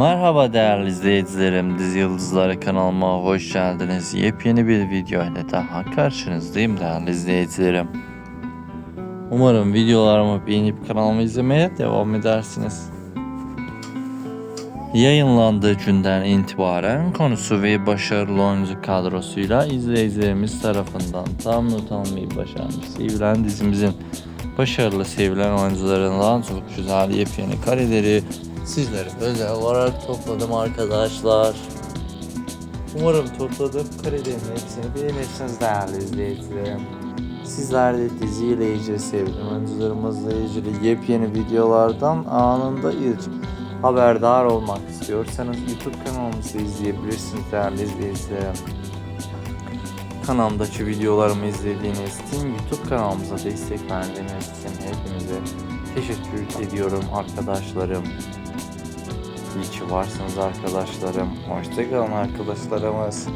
Merhaba değerli izleyicilerim, Dizi Yıldızları kanalıma hoş geldiniz. Yepyeni bir video ile daha karşınızdayım değerli izleyicilerim. Umarım videolarımı beğenip kanalımı izlemeye devam edersiniz. Yayınlandığı günden itibaren konusu ve başarılı oyuncu kadrosuyla izleyicilerimiz tarafından tam not almayı başarmış sevilen dizimizin başarılı sevilen oyuncularından çok güzel yepyeni kareleri sizlere özel olarak topladım arkadaşlar. Umarım topladığım karelerin hepsini beğenirsiniz değerli izleyicilerim. Sizler de diziyle ilgili sevdiğim oyuncularımızla ilgili yepyeni videolardan anında ilk haberdar olmak istiyorsanız YouTube kanalımızı izleyebilirsiniz değerli izleyicilerim. Kanalımdaki videolarımı izlediğiniz için YouTube kanalımıza destek verdiğiniz için hepinize teşekkür ediyorum arkadaşlarım. İyi ki varsınız arkadaşlarım. Hoşçakalın arkadaşlarımız.